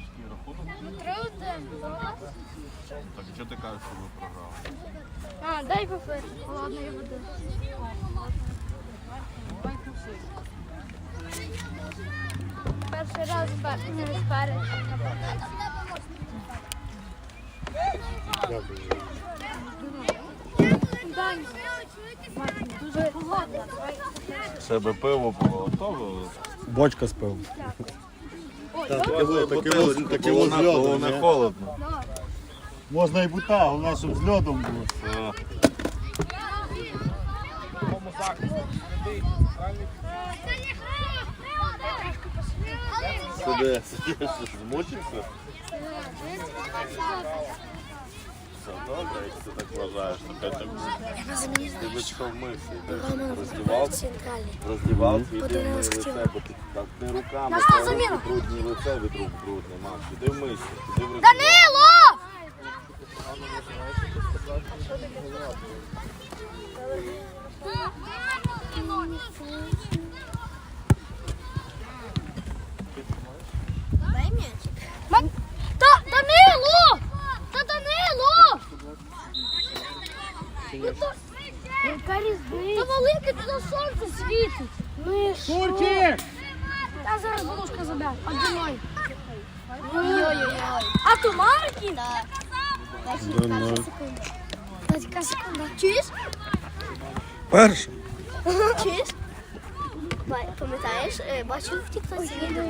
який рахунок? Один. Так, що ти кажеш, що ви програли? А, дай папір. Ладно, я буду. Перший раз не спереду. Дай. Дуже холодно. Себе пиво поготовили? Бочка з пивом. Таке було, з льодом, не холодно. Можна і бута, у щоб з льодом було. А. Сиди, змучився? Добре, якщо ти так вважаєш, то хай. Ти би що вмився, йдеш роздівався, роздівався і ти вмив лице, бо ти так не руками, руки брудні, лице від рук брудне, Макс. Іди вмийся, іди в. Данило! Дай м'ячик. Данило! Та Данило! Яка різниця? Та велике туди сонце світить. Ну і що? Турчик! Та зараз Волошка забере. Одиною. Ой-ой-ой. А то Маркін? Так. Дядька секунда. Чуєш? Перший. Чуєш? Пам'ятаєш, е, бачив в тіктоці відео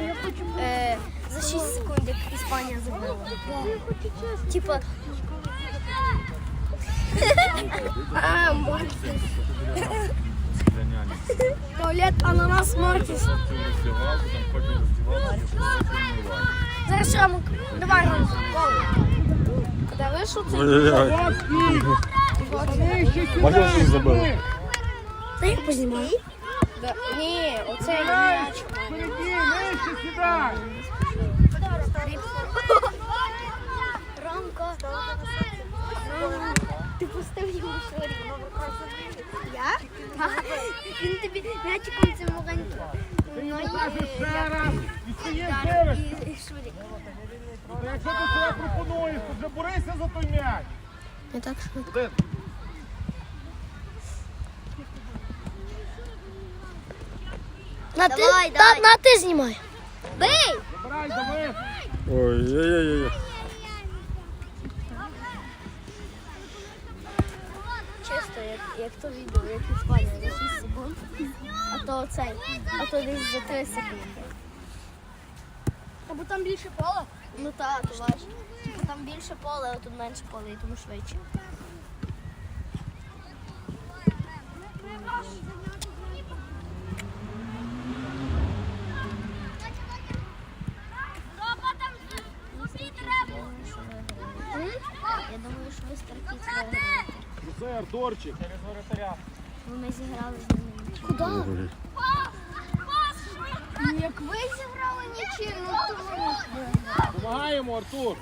е, за 6 секунд, як Іспанія забила. Типа. І потім вмиваєш. Зараз Ромок, давай. Куди вийшов цей? Бачив, що забили? Та я познімаю. Ні, оце м'яч. Ромко. Ти пустив його в шорі. Я? Так. Він тобі м'ячиком цим маленьким. Ну, і, шурик. Якщо ти себе пропонуєш, то вже борися за той м'яч. Не так швидко. На ти, та, на ти знімай. Бий! Забирай, давай. Ой-ой-ой. Чисто, як, як то відео, як Іспанія за 6 секунд, а то оцей, а то десь за 3 секунди. Або там більше пола? Ну так, то важко. Типу там більше поле, а тут менше поле, і тому швидше. М? Я думаю, що ви старкіць виграєте. Артурчик. Бо ми зіграли з ними. Куди? Ну, Як ви зіграли нічим, ну то Помагаємо, Артур.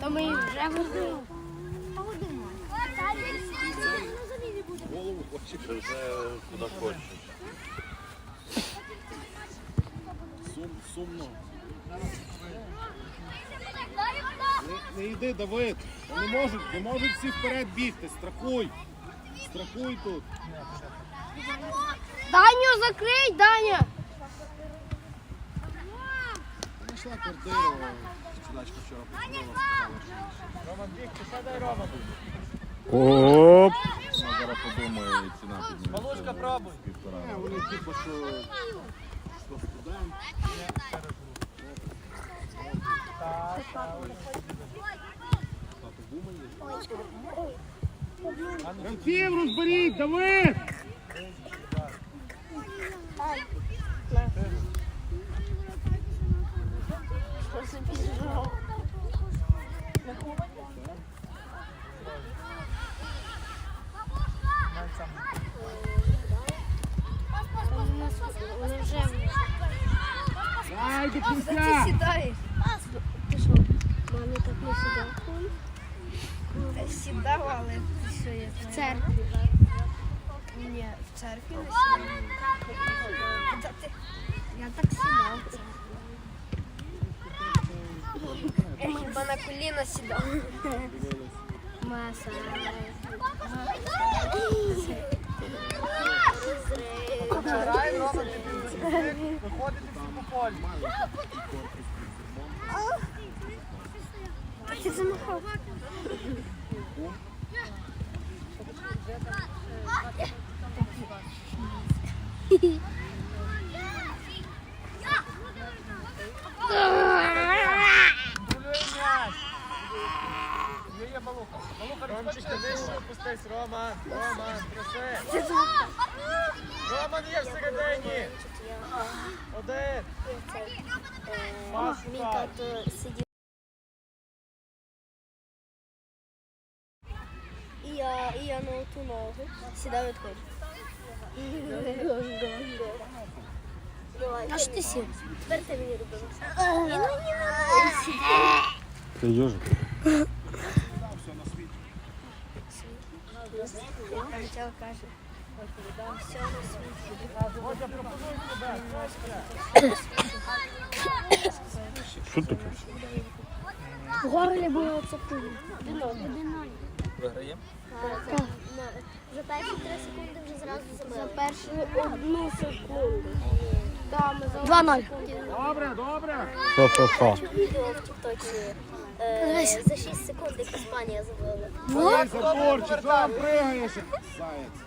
То ми вже виграли. Голову хоче. Ти вже куди хочеш. Сум, сумно. Не, не йди, Давид. Не можуть, не можуть всі вперед бігти. Страхуй. Страхуй тут. Даню закрий, Даня! Знайшла квартиру. Чудачка вчора подзвонила, сказала, що Оп. Вона зараз подумає і ціна підніметься. Малушка, пробуй. Е, Вони типу, що, що студент. Гравців розберіть, Давид! Вони вже Дай до кінця! сідаєш. Ти що, мамі так не сідав? Сідав, але що я В церкві. Ні, в церкві не сідав. Я так сідав. Ліна сідала. Маса. Грає Рома, виходите всі по полі. Ти замахав. Є, є Балуха. Балуха, Ромчик, нижче опустись, Роман. Роман, проси. Роман є всередині. Один. Тато. І я, і я на ту ногу сідав відходив. Давай. А що ти сів? Тепер ти мені робила. Ти южик. Хотіла каже. Все. Що таке? В горлі було це пулі. Виграємо? За перші три секунди вже зразу забили. За першу одну секунду. Два ноль. Добре, добре. Ха-ха-ха. Відео в тіктокі. Е, за 6 секунд як Іспанія забила. Заборчик, там пригаєш. Заяць.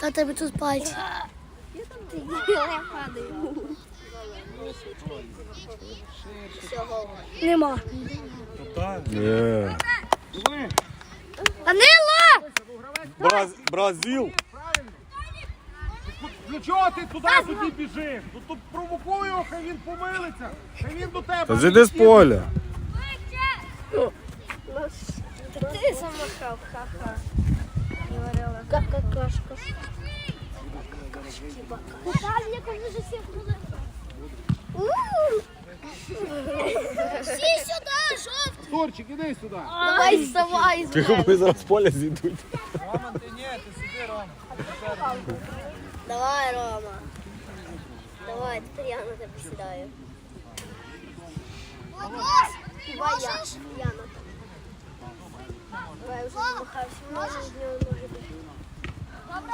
Та тебе тут пальці. Я падаю. Нема. Є. Данило! Браз... Бразил. Ну чого ти туди тоді біжиш? Ну тут провокуй його, хай він помилиться. Хай він до тебе. Та зійди з поля. Ти замахав, ха-ха. Говорила. Какашка. Всі сюди, жовт! Турчик, іди сюди. Давай вставай Тихо, бо зараз з поля зійдуть. Роман, ти ні, ти сиди, Рома. Давай, Рома. Давай, тепер я на тебе сідаю. Давай я. Я на тебе. Давай, я вже замахався. Можеш з нього ноги бити. Добре.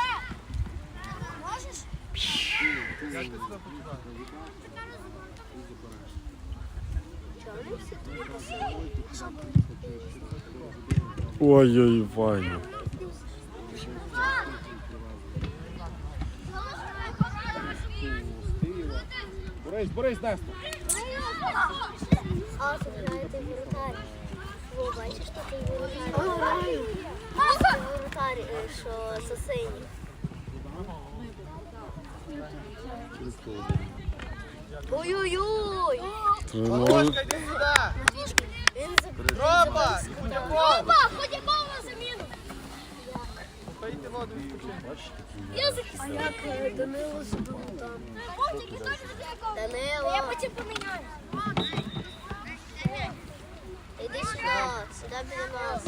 Можеш? Чого вони всі тобі посилають? Ой-ой, Ваня. Борись, борись, Нестор. А, тут граєте воротар. Во, бачиш, що ти воротар? Це воротар, е, що сосині. Ой-ой-ой! Тренуй. Іди сюди. Він Рома, Рома, ході бал на заміну! Пийте воду відпочинь. Я захисник. А як Данило забив там? Данило! Я потім поміняю. Іди сюди, сюди біля нас.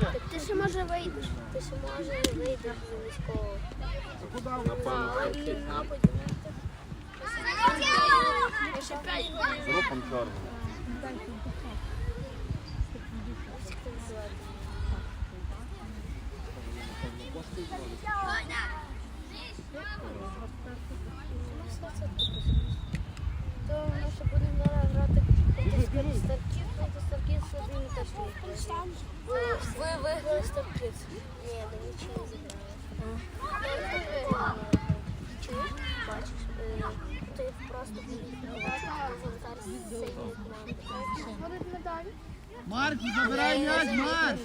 Так ти ще може вийдеш. Ще може вийдеш з військового. Рухом чорним. То ми ще будемо зараз грати старків собі не виграли. Ви ви виграли старків. Ні, до нічого не забрали. Чуєш? Бачиш? Ти просто волонтар з команди. Марк, забирай м'яч, Марк.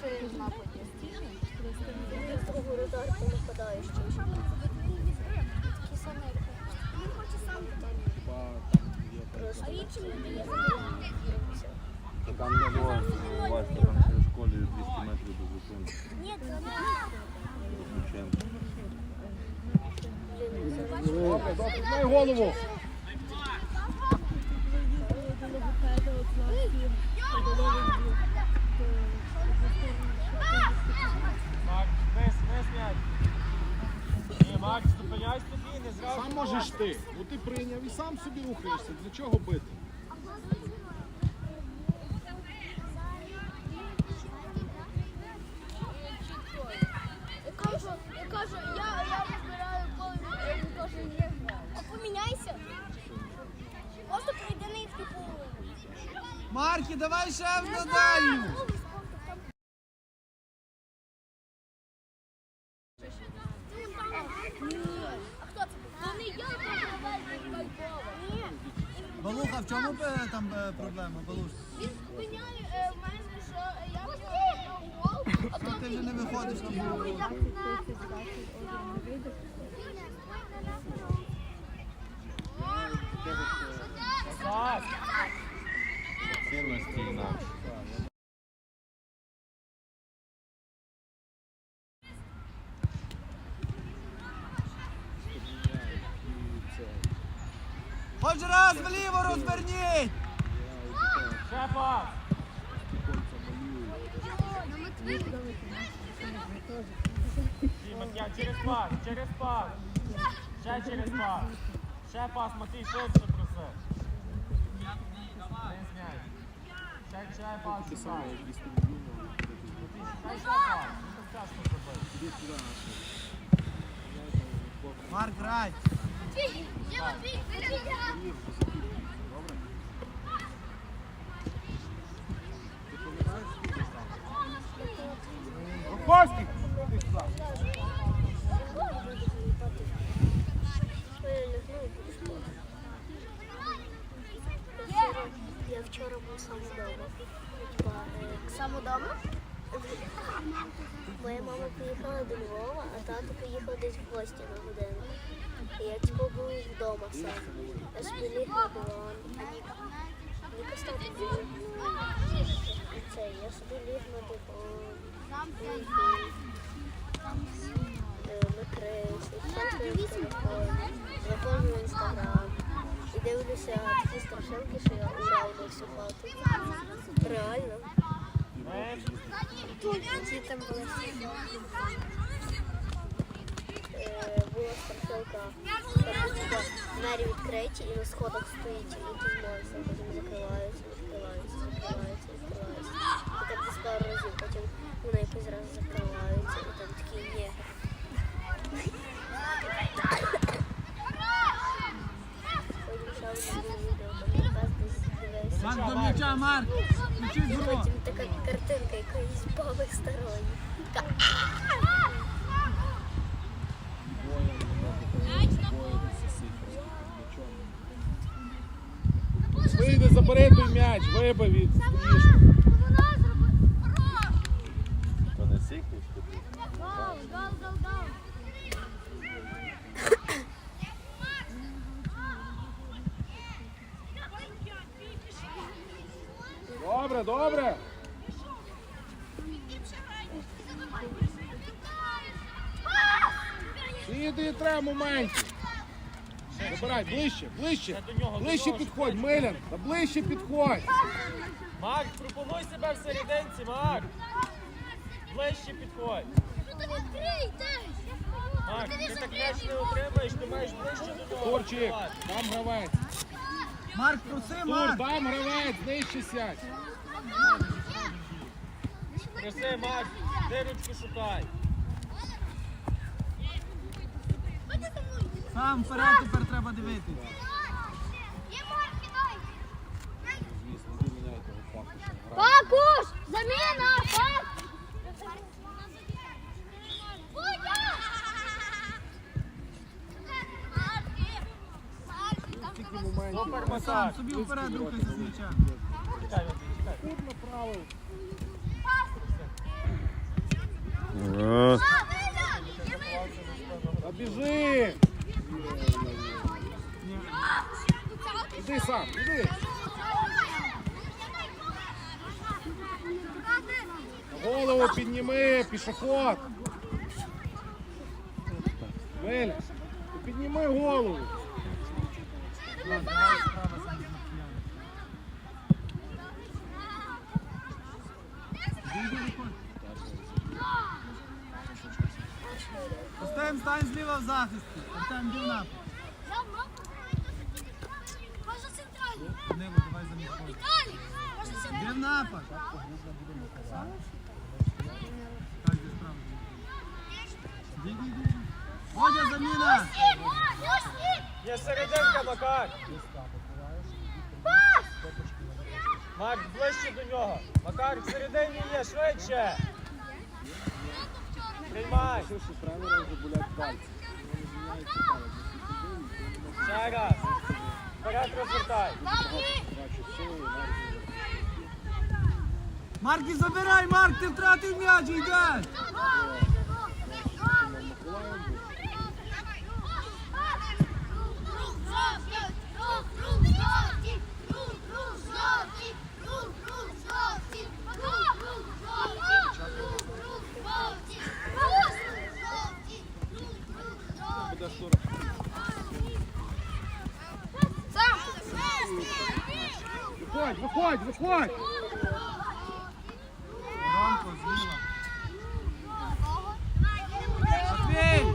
Просто Там не можна, бачите, там через школі 200 метрів до зупинки. Знай голову. Макс, вниз, вниз м'яч. Ні, Макс, зупиняй спокійно, зразу. Сам можеш ти. Ну ти прийняв і сам собі рухаєшся. Для чого бити? Я кажу, я кажу, я, я вибираю, коли він каже, ні. А поміняйся. Просто прийди на їхню половину. Марки, давай ще в Ні. Балуха, в чому е, там е, проблема, Балуш? Він зупиняє е, в мене, що я гол, а то Ти вже не виходиш на голову. Пас. Цінності інакше. Хоч раз вліво розверніть. Ще пас. Діма, я через пас, через пас. Ще через пас. Ще пас, Матвій, швидше ще пас. Не зробити. Марк, грай. Вчора був сам вдома. Е, сам вдома. Моя мама поїхала до Львова, а тато поїхав десь в гості на годину. І я типу був вдома сам. Я собі ліг на диван. Ніка став Це, я собі ліг на диван. Е, Накрився, фоткаю телефон, інстаграм дивлюся такі страшилки, що я урав на всю хату. Реально. Ті там були е, була страшилка, двері відкриті і на сходах стоїть і тумається, потім закриваються, відкриваються, закриваються, відкриваються. І так десь пару разів, потім вони якось раз закриваються, і там такі є. Потім ще одне відео, там якась десь дивився. Марк до м'яча, Марк. Включи гру. така картинка якоїсь баби старої. Така, Вийди, забери той м'яч, вибив від стрічки. То не сікнуть тобі. Добре, добре. Іди, треба моментів. Забирай, ближче, ближче. Ближче підходь, Милян. Та ближче підходь. Макс, пропонуй себе в серединці, Макс. Ближче підходь. Макс, ти так м'яч не отримаєш, ти маєш ближче до нього. Турчик, там гравець. Марк, проси, Тур, Марк. там гравець, нижче сядь. Проси, Макс, де ручку шукай. Сам вперед тепер треба грає. Пакуш! Заміна! Пак! Супер, Сам собі вперед рухайся з м'яча. Чекай, Матвій, чекай. Тут направив. А, Та біжи. Іди сам, іди. Голову підніми, пішоход. Миля, підніми голову. Артем, стань зліва в захисті. Артем, йди в напад. Може центральний. Ниву, давай за м'ячом. Віталій! Може Йди центральний. в напад. Так, де справа. Йди, йди, йди. Водя, заміна. Є серединка, Макар. Марк, ближче до нього. Макар, в середині є, швидше. Приймай. Ще раз. Вперед розвертай. Марки, забирай, Марк, ти втратив м'яч, йдеш. Виходь, виходь, виходь! Ромко, зліва. Матвій!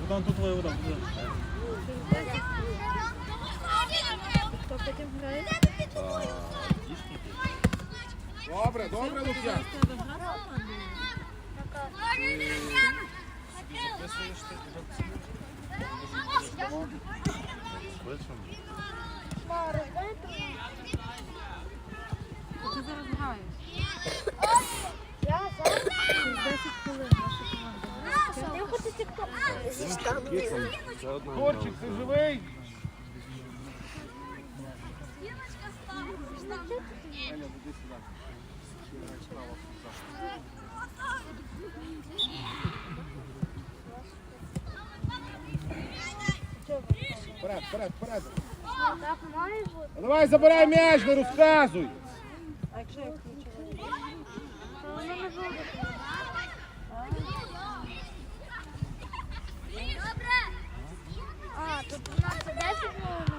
Богдан, тут твоя вода. Добре, добре, Лук'ян. Швидше. Я зараз 10 хвилин наша команда. Я хочу тік-ток. Ще одна Торчик, ти живий? Еля, іди сюди. Справа, Вперед, вперед, вперед. Так має бути. Давай забирай м'яч, не розказуй. Воно не буде. А, тут 12 10 хвилин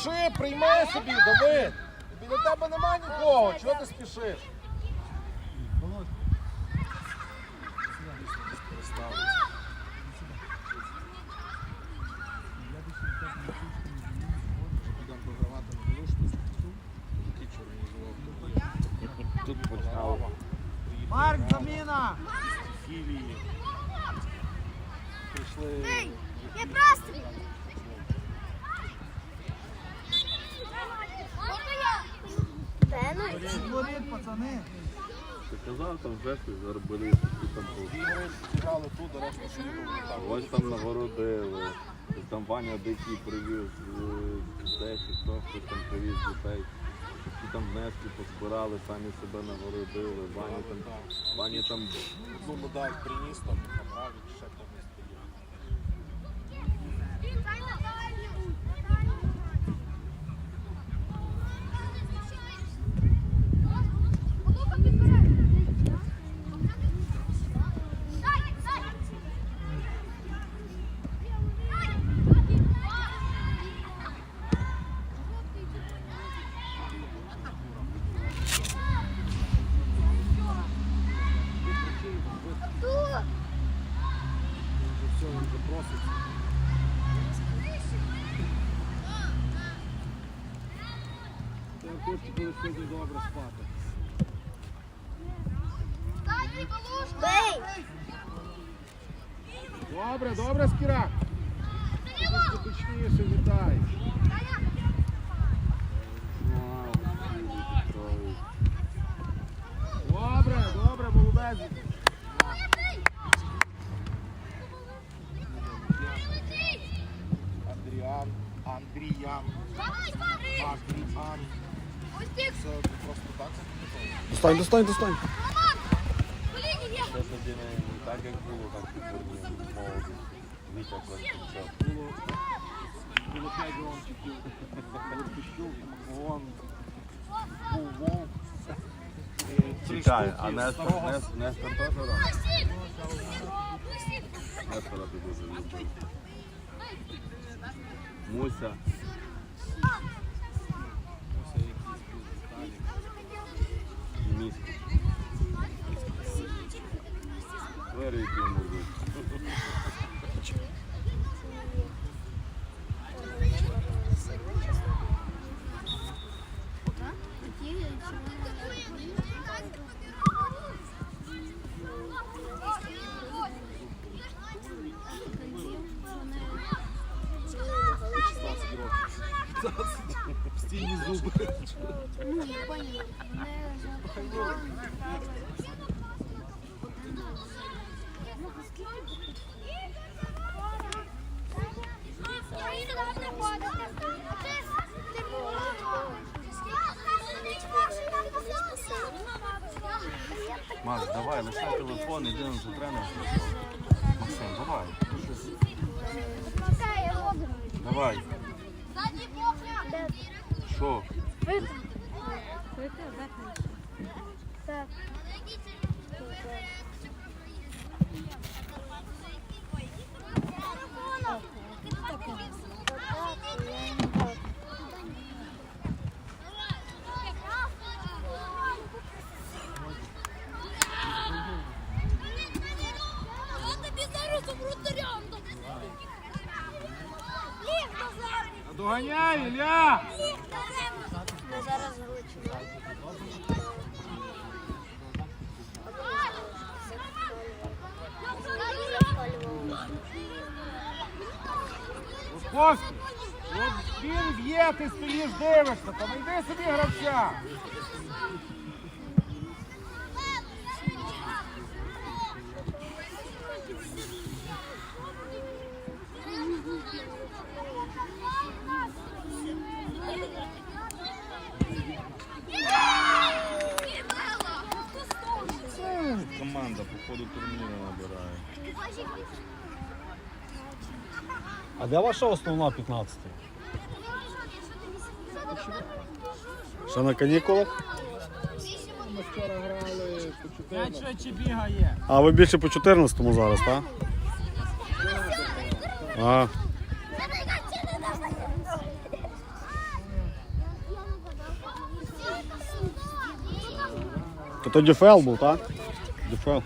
спіши, прийми собі, Давид. Біля тебе немає нікого. Чого ти спішиш? Володь. Тут почав. Марк, заміна. Філії. Прийшли. Я просто. Можна я? Пенальті. Воріт, пацани. Ти казав, там вже щось заробили, і там був. Ігри зіграли тут, до речі, ширину. Ось там нагородили. Там Ваня дикий привіз е, дітей, хто хтось там привіз дітей. Які там внески позбирали, самі себе нагородили. Ваня там, Ваня там Ну, приніс, там ще там Вже все, він вже просить. Ти Артурчик буде сьогодні добре спати. Бей! Добре, добре, Скіра. Точніше вітай. Добре, добре, молодець. Достань, достань, достань. Це тоді не, не так, як було, так і турнір молоді. Вітя Костянчук. Було, було п'ять ромчиків. Лопущук, Макогон, був Вовк. і три Чекай, штуки а Нестор, старого Нестор, Нестор теж грав? Нестора ти дуже любив. Муся. І місько. Вирій музик. Стільні зуби. Макс, давай, лишай телефон, йдемо за цю William! Команда по ходу турніру набирає. А де ваша основна 15? Ще на канікулах? Ми вчора грали по 14. П'ять швидше бігає. А ви більше по 14 зараз, так? А, то то ДФЛ був, так? ДФЛ.